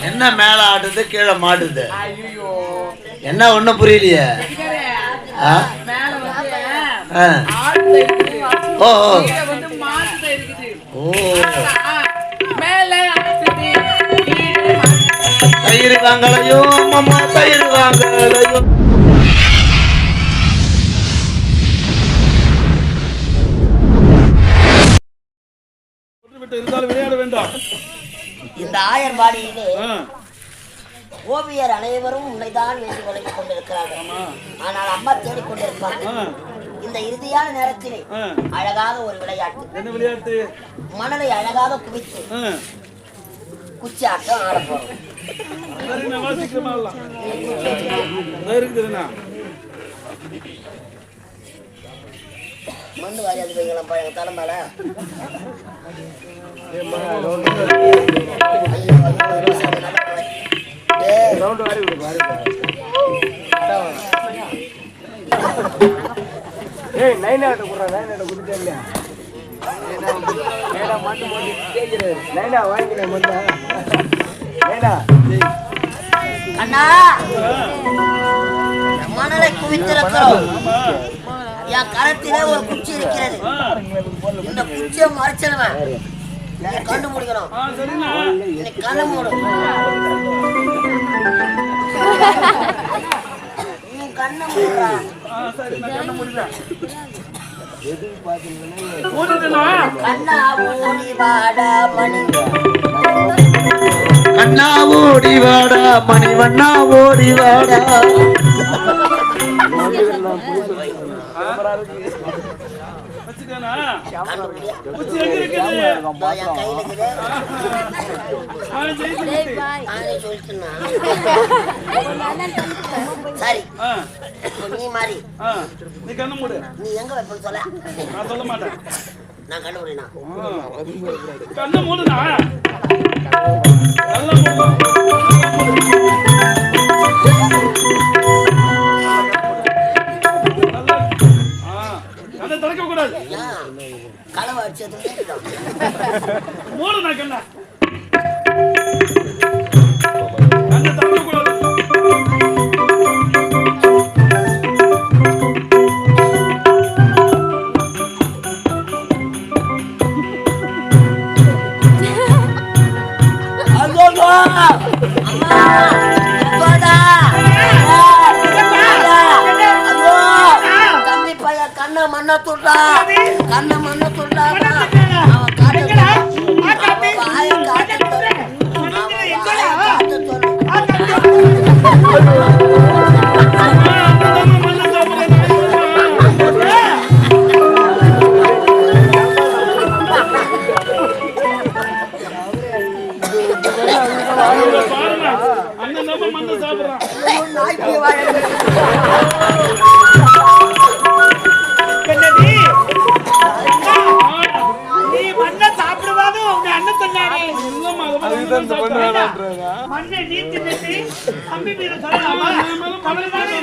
என்ன மேல ஆடுது கீழே மாடுது? ஐயோ. என்ன ஒண்ணும் புரியலையே? ஓ ஓ. மாட்டுது. தயிர் வாங்கலையோ தயிர் வாங்கலையோ இருந்தாலும் விளையாட வேண்டாம். இந்த ஆயர்பாடியிலே ஓவியர் அனைவரும் உன்னைதான் வேண்டி வழங்கிக் கொண்டிருக்கிறார்கள். ஆனால் அம்மா தேடிக்கொண்டிருப்பாங்க இந்த இறுதியான நேரத்திலே. அழகாக ஒரு விளையாட்டு. என்ன விளையாட்டு? மணலை அழகாக குவித்து குச்சி ஆட்டம் ஆட போறோம். மண்ணு வாரி அது வைங்களப்பா ஏய் நைனாட்ட குடுறா நைனாட்ட குடுத்தே இல்லையா? நைனா மாட்டு மாட்டு கேக்குறாரு நைனா வாங்கிக்கிறேன் மண்ணா நைனா அண்ணா! மணலை குவித்திருக்கிறோம். என் கரத்திலே ஒரு குச்சி இருக்கிறது. இந்த குச்சியை மறைச்சிடுவேன் கண்டு முடிக்கணும் மூடு. கண்ணை மூடுறா. சரி, நான் கண்ணை கண்ணா ஓடி வாடா மணி கண்ணா ஓடி வாடா. மணிவண்ணா ஓடி வாடா சரி நீ மாறி நீ கண்ணை மூடு. நீ எங்க வைப்பேன்னு சொல்ல நான் சொல்ல மாட்டேன். நான் கண்டுபிடினா கண்ணு மூடுனா நல்லா. களவை அடிச்சது மண்ணை நீ தின்னுட்டு தம்பி மீது சொல்லலாமா அவளுதானே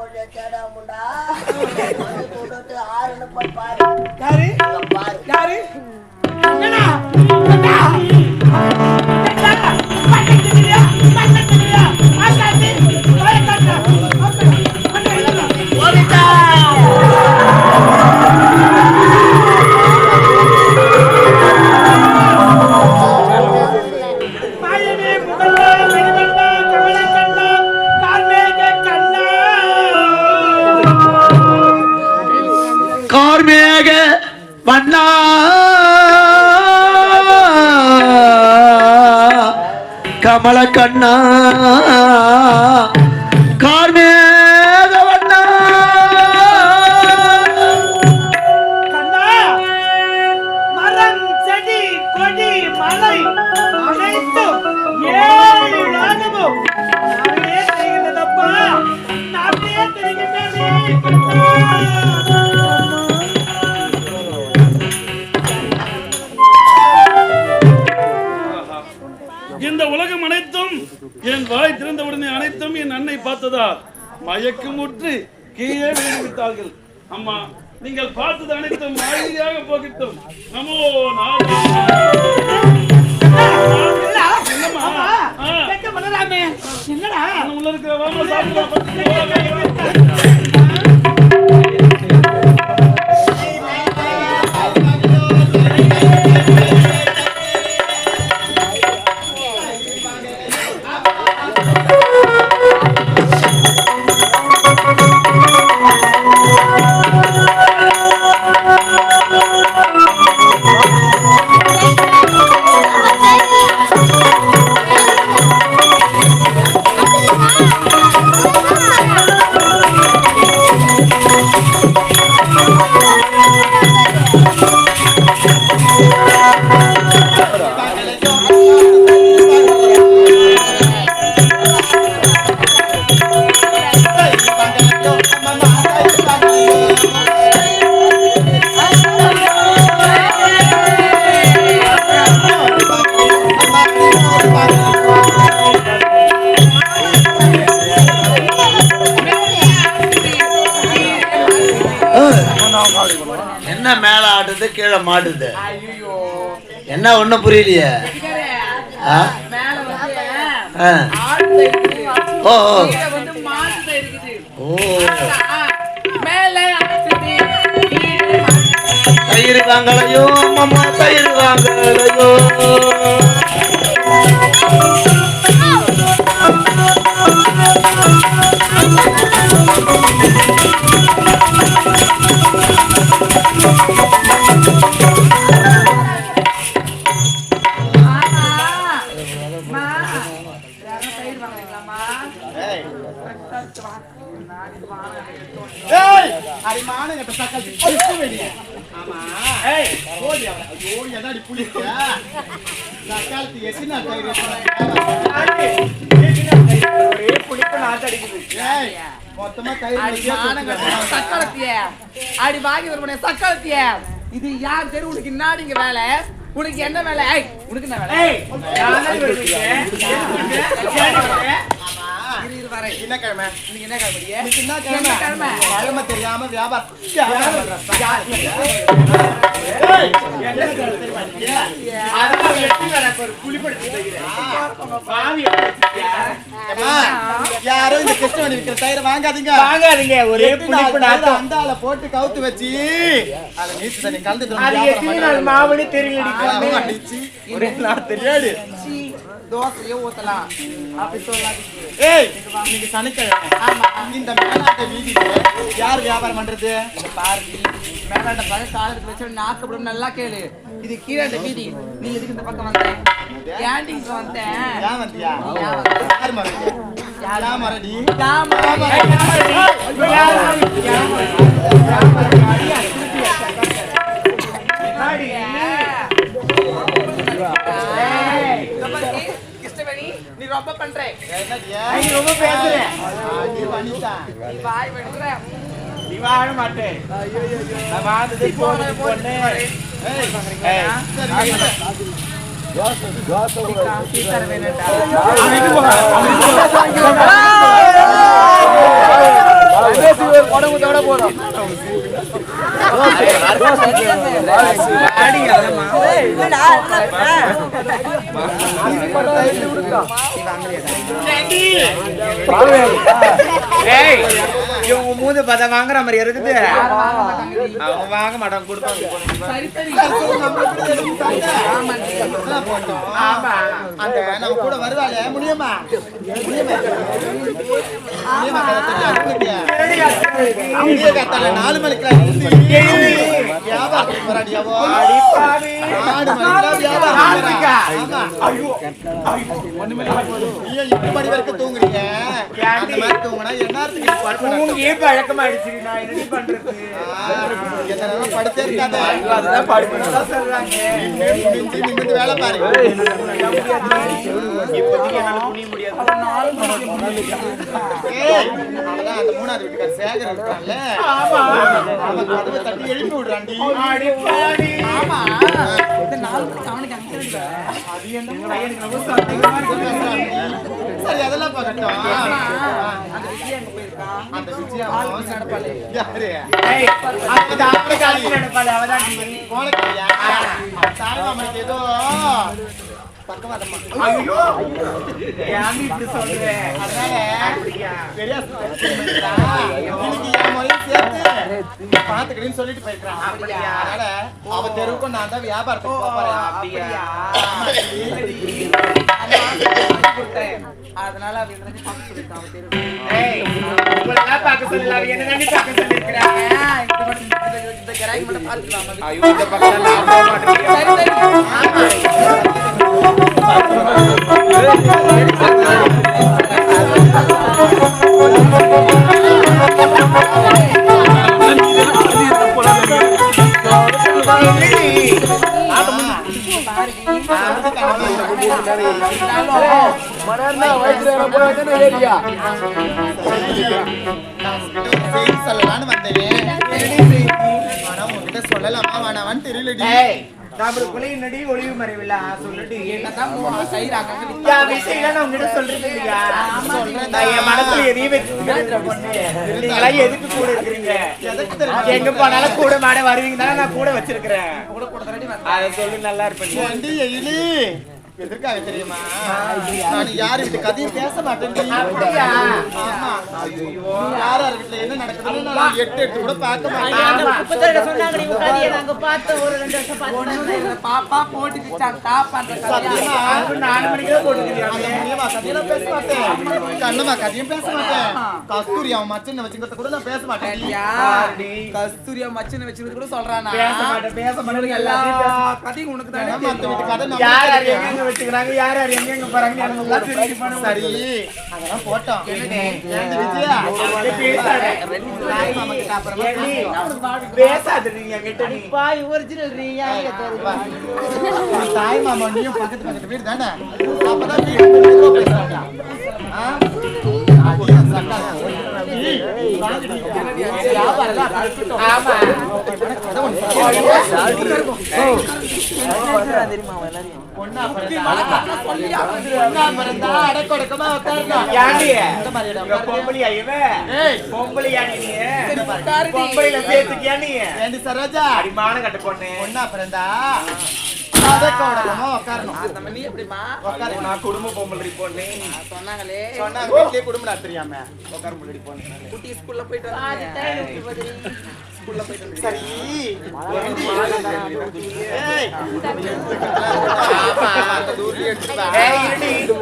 போட்டு ஆறுன்னு போய் பாரு. யாரு? பாரு. யாரு? உலக வண்ணா. கமல கண்ணா. கார்மேக வண்ணா. மரம் செடி கொடி மலை அனைத்தும் ஏழு உலகமும் நானே செய்கின்றதப்பா நானே செய்கின்றனே என் வாய் திறந்தவுடனே அனைத்தும் என் அன்னை பார்த்ததா மயக்கமுற்று கீழே விழுந்துவிட்டார்கள் அம்மா நீங்கள் பார்த்தது அனைத்தும் அமைதியாக போகட்டும் நமோ என்னடா உள்ள இருக்கிற என்ன மேல ஆடுது கீழே மாடுது ஐயோ என்ன ஒண்ணும் புரியலையே ஓ ஓ. மாட்டுது. தயிர் வாங்கலையோ அம்மம்மா தயிர் வாங்கலையோ ஆமா. அடி வாங்கி வருவனே சக்களத்திய. இது யார் தெரு? உனக்கு இன்னாடிங்க வேலை? உனக்கு என்ன வேலை? உனக்கு என்ன வேலை? வரேன். இன்னைக்கு என்ன? என்ன கிழமை? கிழமை? தெரியாம வியாபாரம் யாரும் இந்த கிருஷ்ணவனி விக்கிற தயிரை வாங்காதீங்க. வாங்காதீங்க ஒரே புளிப்பு நாத்தம் அந்த ஆளை போட்டு கவுத்து வச்சு அதை நீச்சு தண்ணி கலந்து அது எத்தனை நாள் மாவுன்னு அடிச்சு ஒரே நாள் தெரியாது. தோசையே ஊத்தலாம் அப்படி சொல்லாதீங்க ஏய் இன்னைக்கு சனிக்கிழமை. இந்த மேலாட்ட வீதியில யார் வியாபாரம் பண்றது? பாரதி மேலாட்ட பழ காலத்துக்கு வச்சு நாக்கப்படும் நல்லா கேளு. இது கீழே வீதி. நீ எதுக்கு இந்த பக்கம் வந்த? கேண்டீன்க்கு வந்தேன் ஏன் வந்தியா? யார் மரடி யாரா ஆமா. ஏய், வாழ மாட்டேன் நான் வாழ்ந்தது போனது பொண்ணு. ஏய், ஏய் இவங்க மூஞ்ச பார்த்தா வாங்குற மாதிரி இருக்குது. அவன் வாங்க மாட்டான் கொடுப்பாங்க அந்த நம்ம கூட வருவாளே முடியுமா? நாலு மணிக்கு மணி வரைக்கும் தூங்குறீங்க அந்த மாதிரி தூங்குனா நான் பண்றது படுத்தே இருக்காத. அதுதான் தான் சொல்றாங்க வேலை பாரு இப்போதைக்கு என்னால குனிய முடியாது அந்த மூணாவது வீட்டுக்கார சேகர் இருக்கான்ல அவன் கதவை தட்டி எழுப்பி விடுறான்டி சரி அதெல்லாம் பார்க்கட்டும். அந்த விஜய் அங்க போயிருக்கான் அந்த விஜயா யாரு? ஏய், அந்த ஆளுக்கு அழைச்சு நடப்பாளே, அவதான் நீ. போனக்கியா தாய்மாமனுக்கு ஏதோ பாத்துக்கடின்னு சொல்லிட்டு போயிருக்கான்? அதனால அவ தெருவுக்கும் நான் தான் வியாபாரத்துக்கு போறேன் அப்படியா? அதனால அவ எனக்கு பார்க்க சொல்லிருக்கான் அவன் தெருவுல. ஏய், உங்களெல்லாம் பார்க்க சொல்லல, அவ என்ன பார்க்க சொல்லியிருக்கிறா? ஏன் இந்த மட்டும் இந்த- இந்த- இந்த கிராக்கி மட்டும் பார்த்துக்கலாமா? ஐயோ, இந்த பக்கம் நான் போக மாட்டேன். சொல்லலாமா வேணாமான்னு தெரியலடி நம்மளுக்குள்ள என்னடி ஒளிவு மறைவில்ல சொல்லுடி என்னதான் விஷயம் நான் உங்ககிட்ட சொல்றது இல்லையா நான் என் மனசுல எதையும் நீங்களா எதுக்கு கூட இருக்கிறீங்க? எங்க போனாலும் கூட மாட வருவீங்க தானே நான் கூட வச்சிருக்கிறேன். அதை சொல்லி நல்லா இருப்பேன். எதற்காக தெரியுமா? நான் யார் வீட்டு கதையும் பேச மாட்டேன் அப்படியா? ஆமா. ஐயோ. யார் யார் வீட்டுல என்ன நடக்குதுன்னு நான் எட்டு எட்டு கூட பார்க்க மாட்டேன். பாப்பா கண்ணம்மா கதையும் பேச மாட்டேன். கஸ்தூரி அவன் மச்சனை வச்சுக்கிறத கூட நான் பேச மாட்டேன். கேட்டியா? கஸ்தூரியா மச்சினை வச்சுக்கிறது கூட சொல்றானா? பேச மாட்டேன் பேச மாட்டேன் எல்லா கதையும் உனக்கு தானே அந்த வீட்டு கதை மாட்டேன். யார் யார் நம்ம எங்க வச்சுக்கிறாங்க யார் யார் எங்க எங்க போறாங்க சரி அதெல்லாம் போட்டோம் பேசாத ஏண்டி? பேசாத நீ என்கிட்ட நீ வா. உன் தாய் மாமா நீயும் பக்கத்து பக்கத்து வீடு தானே அப்பதான் வீடு பேசுறாங்க. ஆமா குடும்ப பொம்பளை பொண்ணு சொன்னாங்களே சொன்னாங்க குடும்பம் நடத்துறியாமே உட்கார முன்னாடி போனேன் குட்டி ஸ்கூல்ல போயிட்டு சரி.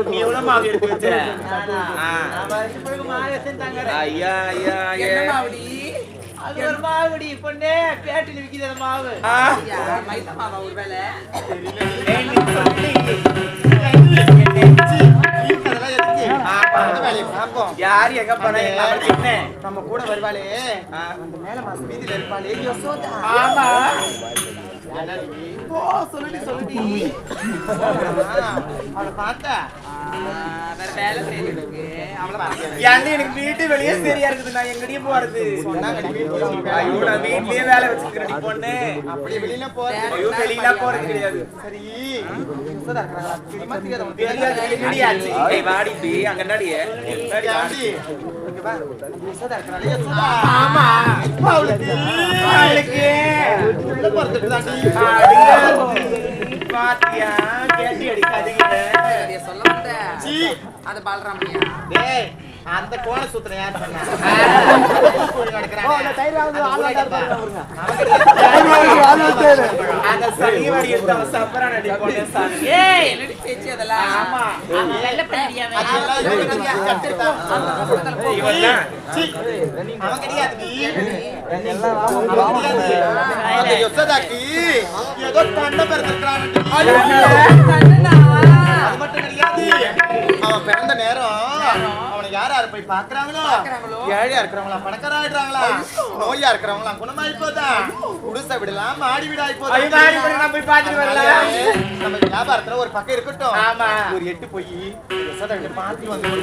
நீ எவ்வளவு மாவு எடுத்து வச்ச? ஆ. ஐயா, ஐயா, ஐயா. என்ன மாவுடி? ஆ. ஐயா, மைதா மாவா ஒருவேளை வேலையை பார்ப்போம். யார் எங்க போனா என்ன? நம்ம கூட வருவாளே அந்த மேல மாசம் வீதியில இருப்பாளே யசோதா ஆமா. ஓ சொல்லுடி சொல்லுடி அவளை பார்த்தா வேற வேலை செய்யறதுக்கு அவளை பார்க்க ஏன்டி எனக்கு வீட்டு வெளியே சரியா இருக்குது? நான் எங்கடியும் போறது? ஐயோ நான் வீட்லயே வேலை வச்சுக்கிறேன் பொண்ணு. அப்படி வெளியில போறது ஐயோ வெளியில போறது கிடையாது. சரி. தெரியாதா வாடி இப்படி பாத்தியா? கேட்டி அடிக்காதீங்க. சொல்ல சீ, அது பாலராமனியா டேய், அந்த கோண சூத்திர யார் சொன்னா கோழி நடக்கிறானே. அந்த போய் பாக்குறாங்களோ ஏழையா இருக்கிறவங்களா பணக்கார ஆயிடுறாங்களா? நோயா இருக்கிறவங்களா குணமாயி போதா? குடிசை விடலாம் மாடி விடாய் போதும் போய் பாத்துட்டு வரலாம் நம்ம வியாபாரத்துல ஒரு பக்கம் இருக்கட்டும். ஆமா. ஒரு எட்டு போய் மாத்தி வந்து